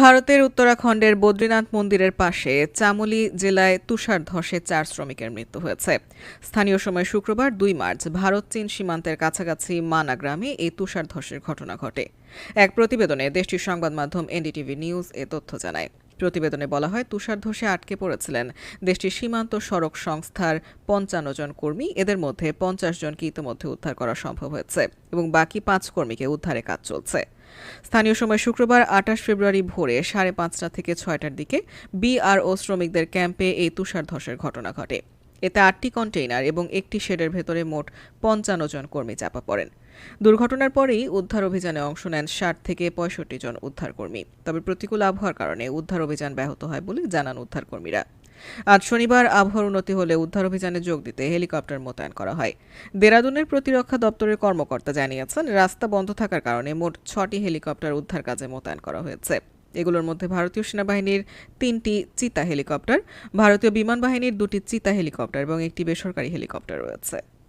ভারতের উত্তরাখণ্ডের বদ্রীনাথ মন্দিরের পাশে চামলি জেলায় তুষার ধসে চার শ্রমিকের মৃত্যু হয়েছে। স্থানীয় সময় শুক্রবার দুই মার্চ ভারত চীন সীমান্তের কাছাকাছি মানা গ্রামে এই তুষার ধসের ঘটনা ঘটে। এক প্রতিবেদনে দেশটির সংবাদ মাধ্যম এনডিটিভি নিউজ এ তথ্য জানায়। প্রতিবেদনে বলা হয়, তুষার ধসে আটকে পড়েছিলেন দেশটির সীমান্ত সড়ক সংস্থার পঞ্চান্ন জন কর্মী। এদের মধ্যে পঞ্চাশ জনকে ইতিমধ্যে উদ্ধার করা সম্ভব হয়েছে এবং বাকি পাঁচ কর্মীকে উদ্ধারে কাজ চলছে। স্থানীয় সময় শুক্রবার আঠাশ ফেব্রুয়ারি ভোরে সাড়ে পাঁচটা থেকে ছয়টার দিকে বিআরও শ্রমিকদের ক্যাম্পে এই তুষার ধসের ঘটনা ঘটে। এতে আটটি কন্টেইনার এবং একটি শেডের ভেতরে মোট পঞ্চান্ন জন কর্মী চাপা পড়েন। দুর্ঘটনার পরেই উদ্ধার অভিযানে অংশ নেন ষাট থেকে পঁয়ষট্টি জন উদ্ধারকর্মী। তবে প্রতিকূল আবহাওয়ার কারণে উদ্ধার অভিযান ব্যাহত হয় বলে জানান উদ্ধারকর্মীরা। আজ শনিবার আবহাওয়ার উন্নতি হলে উদ্ধার অভিযানে যোগ দিতে হেলিকপ্টার মোতায়েন করা হয়। দেরাদুনের প্রতিরক্ষা দপ্তরের কর্মকর্তা জানিয়েছেন, রাস্তা বন্ধ থাকার কারণে মোট ছটি হেলিকপ্টার উদ্ধার কাজে মোতায়েন করা হয়েছে। এগুলোর মধ্যে ভারতীয় সেনাবাহিনীর তিনটি চিতা হেলিকপ্টার, ভারতীয় বিমান বাহিনীর দুটি চিতা হেলিকপ্টার এবং একটি বেসরকারি হেলিকপ্টার রয়েছে।